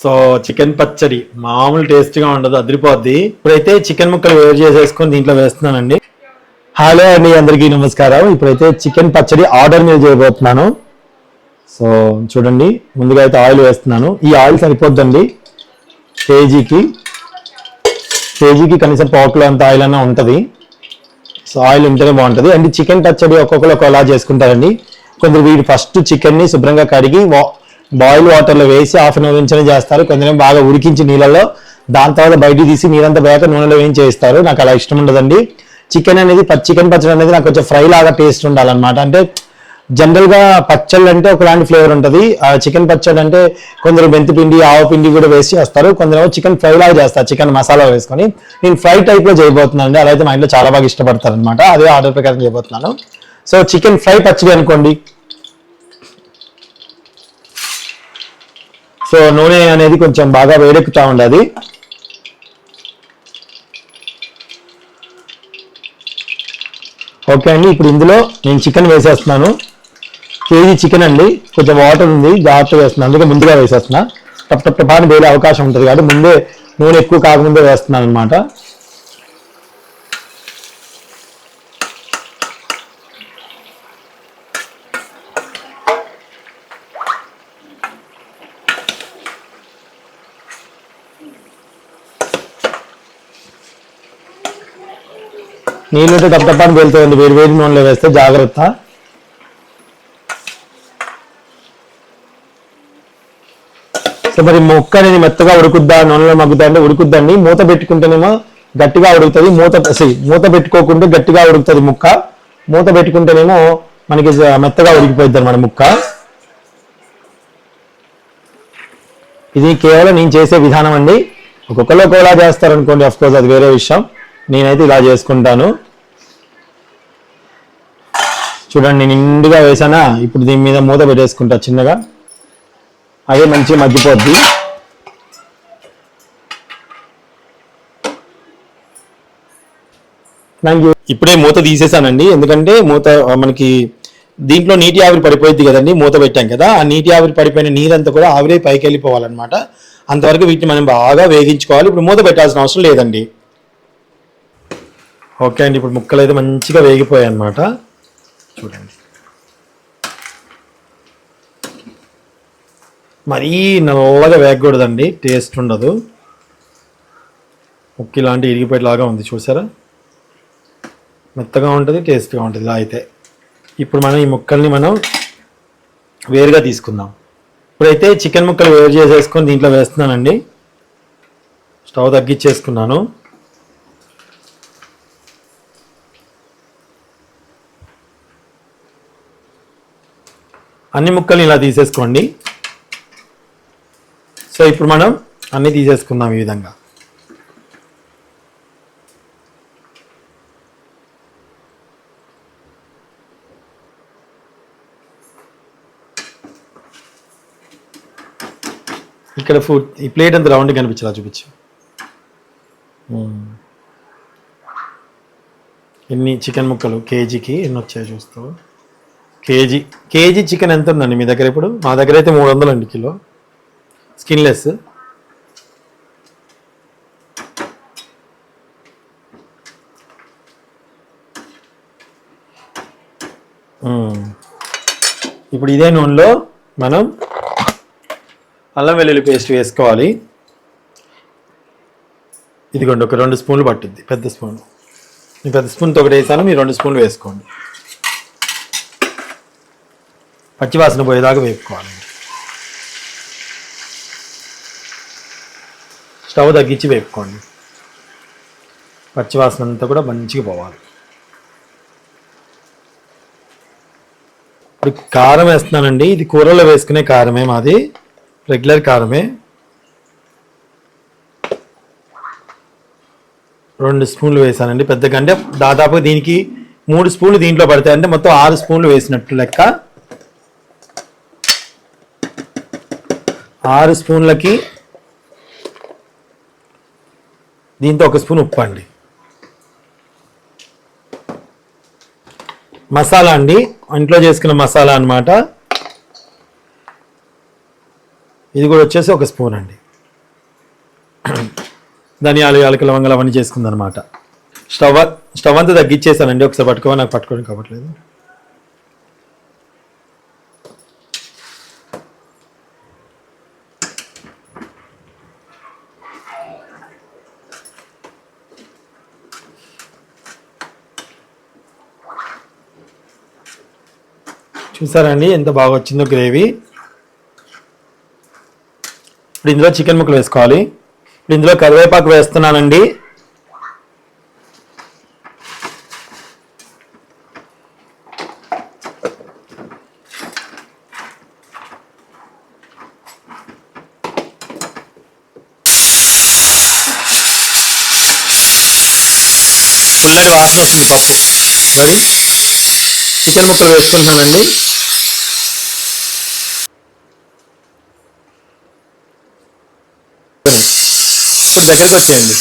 So chicken పచ్చడి మామూలు టేస్ట్గా ఉండదు అదిరిపోద్ది. ఇప్పుడైతే చికెన్ ముక్కలు వేరు చేసేసుకొని దీంట్లో వేస్తున్నానండి. హలో అండి అందరికీ నమస్కారం. ఇప్పుడైతే చికెన్ పచ్చడి ఆర్డర్ మీద చేయబోతున్నాను. సో చూడండి ముందుగా అయితే ఆయిల్ వేస్తున్నాను. ఈ ఆయిల్ సరిపోద్దండి కేజీకి. కేజీకి కనీసం పావుకిలో అంత ఆయిల్ అన్న ఉంటుంది. సో ఆయిల్ ఉంటేనే బాగుంటుంది. అండ్ చికెన్ పచ్చడి ఒక్కొక్కరు ఒకలా చేసుకుంటారండి. కొందరు వీడు ఫస్ట్ చికెన్ని శుభ్రంగా కడిగి బాయిల్ వాటర్లో వేసి హాఫ్ అన్ అవర్ నుంచే చేస్తారు. కొంచెం బాగా ఉడికించి నీళ్ళలో దాని తర్వాత బయటికి తీసి నీరంతా వేయక నూనెలో వేయించి చేస్తారు? నాకు అలా ఇష్టం ఉండదండి. చికెన్ అనేది చికెన్ పచ్చడి అనేది నాకు కొంచెం ఫ్రై లాగా టేస్ట్ ఉండాలన్నమాట. అంటే జనరల్గా పచ్చళ్ళు అంటే ఒకలాంటి ఫ్లేవర్ ఉంటుంది. ఆ చికెన్ పచ్చడి అంటే కొందరు మెంతి పిండి ఆవు పిండి కూడా వేసి చేస్తారు. కొందరు చికెన్ ఫ్రై లాగా చేస్తారు చికెన్ మసాలా వేసుకొని. నేను ఫ్రై టైప్లో చేయబోతున్నాను అండి అలా అయితే మా ఇంట్లో చాలా బాగా ఇష్టపడతారు అనమాట అదే ఆర్డర్ ప్రకారం చేయబోతున్నాను. సో చికెన్ ఫ్రై పచ్చడి అనుకోండి. సో నూనె అనేది కొంచెం బాగా వేడెక్కుతా ఉండదు ఓకే అండి ఇప్పుడు ఇందులో నేను చికెన్ వేసేస్తున్నాను. కేజీ చికెన్ అండి కొంచెం వాటర్ ఉంది జాగ్రత్తగా వేస్తున్నాను. అందుకే ముందుగా వేసేస్తున్నా. టప్ టప్ టప్ వేరే అవకాశం ఉంటుంది కాబట్టి ముందే నూనె ఎక్కువ కాకముందే వేస్తున్నాను అనమాట నీళ్ళుంటే టప్ వెళ్తుందండి వెళ్తాయండి వేడి వేడి నూనెలో వేస్తే జాగ్రత్త. సో మరి మొక్క అనేది మెత్తగా ఉడుకుద్దా నూనెలో మగ్గుద్దా అంటే ఉడుకుద్దండి. మూత పెట్టుకుంటేనేమో గట్టిగా ఉడుకుతుంది. మూత సీ మూత పెట్టుకోకుండా గట్టిగా ఉడుకుతుంది ముక్క. మూత పెట్టుకుంటేనేమో మనకి మెత్తగా ఉడికిపోద్ది అనమాట ముక్క. ఇది కేవలం నేను చేసే విధానం అండి. ఒక్కొక్కరు ఒకలా చేస్తారనుకోండి అఫ్కోర్స్ అది వేరే విషయం. నేనైతే ఇలా చేసుకుంటాను. చూడండి నేను నిండుగా వేసానా? ఇప్పుడు దీని మీద మూత పెట్టేసుకుంటా చిన్నగా. అదే మంచిగా మగ్గిపోద్ది. థ్యాంక్ ఇప్పుడే మూత తీసేసానండి. ఎందుకంటే మూత మనకి దీంట్లో నీటి ఆవిరి పడిపోయింది కదండి మూత పెట్టాం కదా. ఆ నీటి ఆవిరి పడిపోయిన నీరంతా కూడా ఆవిరే పైకి వెళ్ళిపోవాలన్నమాట అంతవరకు వీటిని మనం బాగా వేగించుకోవాలి. ఇప్పుడు మూత పెట్టాల్సిన అవసరం లేదండి. ఓకే అండి ఇప్పుడు ముక్కలు అయితే మంచిగా వేగిపోయాయి అన్నమాట చూడండి. మరీ నల్లగా వేగకూడదండి టేస్ట్ ఉండదు. ముక్కి ఇలాంటి ఇరిగిపోయేలాగా ఉంది చూసారా? మెత్తగా ఉంటుంది టేస్ట్గా ఉంటుంది ఇలా అయితే. ఇప్పుడు మనం ఈ ముక్కల్ని మనం వేరుగా తీసుకుందాం. ఇప్పుడైతే చికెన్ ముక్కలు వేరు చేసేసుకొని దీంట్లో వేస్తున్నానండి. స్టవ్ తగ్గించేసుకున్నాను. అన్ని ముక్కల్ని ఇలా తీసేసుకోండి. సో ఇప్పుడు మనం అన్ని తీసేసుకుందాం ఈ విధంగా. ఇక్కడ ఫుడ్ ఈ ప్లేట్ అంత రౌండ్ కనిపించలా చూపించు. ఎన్ని చికెన్ ముక్కలు కేజీకి ఎన్ని వచ్చాయో చూస్తావు? కేజీ కేజీ చికెన్ ఎంత ఉందండి మీ దగ్గర ఇప్పుడు? మా దగ్గర అయితే మూడు వందలు అండి కిలో. స్కిన్లెస్. ఇప్పుడు ఇదే నూనెలో మనం అల్లం వెల్లుల్లి పేస్ట్ వేసుకోవాలి. ఇదిగోండి ఒక రెండు స్పూన్లు పట్టుద్ది పెద్ద స్పూన్. నేను పెద్ద స్పూన్తో ఒకటి వేసాను మీరు రెండు స్పూన్లు వేసుకోండి. పచ్చివాసన పోయేదాకా వేపుకోవాలి. స్టవ్ తగ్గించి వేపుకోండి. పచ్చివాసన అంతా కూడా మంచిగా పోవాలి. ఇప్పుడు కారం వేస్తున్నానండి. ఇది కూరలో వేసుకునే కారమే మాది. రెగ్యులర్ కారమే. రెండు స్పూన్లు వేసానండి. పెద్దగా అంటే దాదాపు దీనికి మూడు స్పూన్లు దీంట్లో పడతాయి. అంటే మొత్తం ఆరు స్పూన్లు వేసినట్టు లెక్క. ఆరు స్పూన్లకి దీంతో ఒక స్పూన్ ఉప్పు అండి. మసాలా అండి. ఇంట్లో చేసుకున్న మసాలా అన్నమాట. ఇది కూడా వచ్చేసి ఒక స్పూన్ అండి. ధనియాలు యాలకుల లవంగాలు అవన్నీ చేసుకుందనమాట స్టవ్ స్టవ్ అంతా తగ్గించేసానండి ఒకసారి పట్టుకోవాలి నాకు పట్టుకోవడం కావట్లేదు. చూసారండి ఎంత బాగా వచ్చిందో గ్రేవీ. ఇప్పుడు ఇందులో చికెన్ ముక్కలు వేసుకోవాలి. ఇప్పుడు ఇందులో కరివేపాకు వేస్తున్నానండి. పుల్లని వాసన వస్తుంది పప్పు. మరి చికెన్ ముక్కలు వేసుకుంటున్నానండి. ఇప్పుడు దగ్గరికి వచ్చేయండి.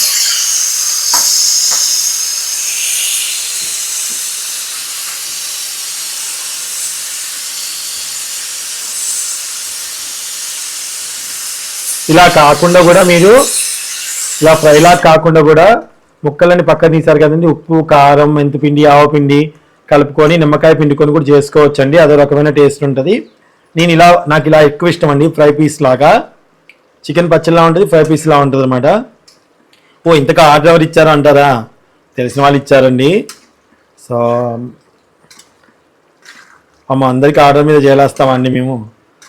ఇలా కాకుండా కూడా మీరు ఇలా ఫ్రైలా కాకుండా కూడా ముక్కలని పక్కన తీసారు కదండి. ఉప్పు కారం మెంతిపిండి ఆవపిండి కలుపుకొని నిమ్మకాయ పిండుకొని కూడా చేసుకోవచ్చండి. అదో రకమైన టేస్ట్ ఉంటుంది. నేను ఇలా నాకు ఇలా ఎక్కువ ఇష్టం అండి ఫ్రై పీస్ లాగా. చికెన్ పచ్చడిలా ఉంటుంది ఫ్రై పీస్లా ఉంటుంది అనమాట ఓ ఇంతగా ఆర్డర్ ఎవరు ఇచ్చారు అంటారా? తెలిసిన వాళ్ళు ఇచ్చారండి. సో అమ్మ అందరికీ ఆర్డర్ మీద చేయలేస్తామండి మేము.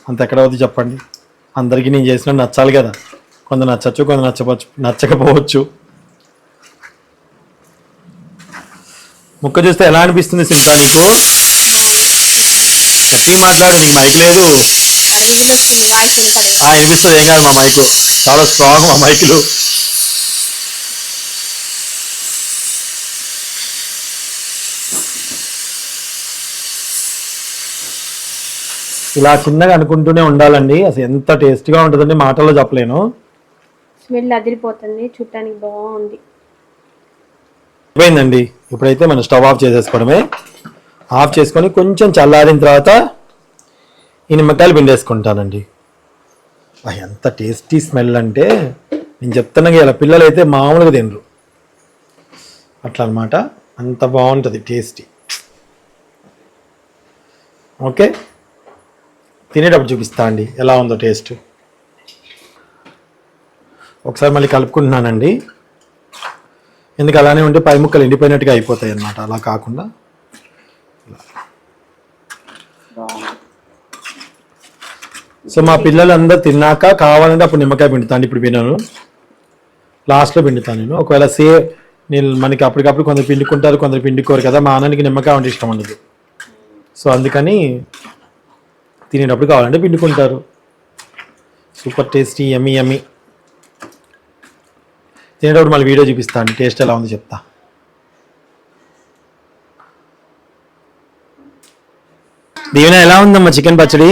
అంత ఎక్కడ అవుతుంది చెప్పండి. అందరికీ నేను చేసిన నచ్చాలి కదా. కొంత నచ్చచ్చు కొంత నచ్చవచ్చు నచ్చకపోవచ్చు. ముక్క చూస్తే ఎలా అనిపిస్తుంది సింతా నీకు? గట్టిగా మాట్లాడు నీకు మైక్ లేదు. వాయిస్ వినపడదు ఆ వినిపిస్తుంది ఏం కాదు మా మైకు. చాలా స్ట్రాంగ్ మా మైకులు. ఇలా చిన్నగా అనుకుంటూనే ఉండాలండి. అసలు ఎంత టేస్ట్గా ఉంటుందండి మాటల్లో చెప్పలేను. స్మెల్ అదిరిపోతుంది చూడటానికి బాగుంది. అయిపోయిందండి. ఇప్పుడైతే మనం స్టవ్ ఆఫ్ చేసేసుకోవడమే. ఆఫ్ చేసుకొని కొంచెం చల్లారిన తర్వాత ఈ నిమ్మకాయలు పిండేసుకుంటానండి. ఎంత టేస్టీ స్మెల్ అంటే నేను చెప్తున్నాగా ఇలా పిల్లలు అయితే మామూలుగా తినరు. అట్లా అనమాట అంత బాగుంటుంది టేస్టీ. ఓకే? తినేటప్పుడు చూపిస్తా అండి ఎలా ఉందో టేస్ట్. ఒకసారి మళ్ళీ కలుపుకుంటున్నానండి. ఎందుకు అలానే ఉంటే పై ముక్కలు ఎండిపోయినట్టుగా అయిపోతాయి అన్నమాట అలా కాకుండా. సో మా పిల్లలందరూ తిన్నాక కావాలంటే అప్పుడు నిమ్మకాయ పిండుతాను ఇప్పుడు పిండాను లాస్ట్లో పిండుతాను నేను. ఒకవేళ సే నేను మనకి అప్పటికప్పుడు కొందరు పిండుకుంటారు కొందరు పిండుకోరు కదా మా అన్నకి నిమ్మకాయ అంటే ఇష్టం ఉండదు. సో అందుకని తినేటప్పుడు కావాలంటే పిండుకుంటారు. సూపర్ టేస్టీ యమ్మీ ఎమ్మి తినేటప్పుడు మళ్ళీ వీడియో చూపిస్తాను టేస్ట్ ఎలా ఉందో చెప్తా. దీవెన ఎలా ఉందమ్మా చికెన్ పచ్చడి?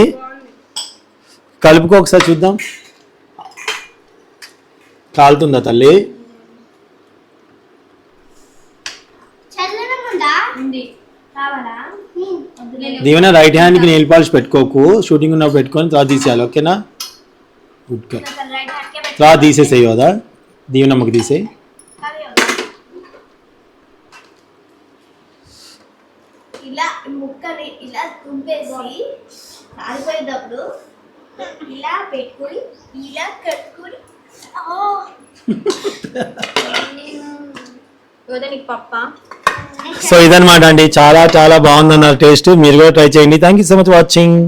కలుపుకో ఒకసారి చూద్దాం. కాలుతుందా తల్లి? ఉంది? కావాలా దీవెన రైట్ హ్యాండ్కి నెయిల్ పాలిష్ పెట్టుకోకు. షూటింగ్ ఉన్నప్పుడు పెట్టుకొని తర్వాత తీసేయాలి ఓకేనా? గుడ్ గర్ తర్వాత తీసేసేయి కదా. దీవెనమ్మకి తీసేయి. ఇలా ముక్కని ఇలా తుంపేసి ఆరిపోయేటప్పుడు ఇలా పెట్టుకుని ఇలా కట్టుకుని. పప్ప? సో ఇదన్నమాట అండి. చాలా చాలా బాగుందన్నారు టేస్ట్ మీరు కూడా ట్రై చేయండి. Thank you so much watching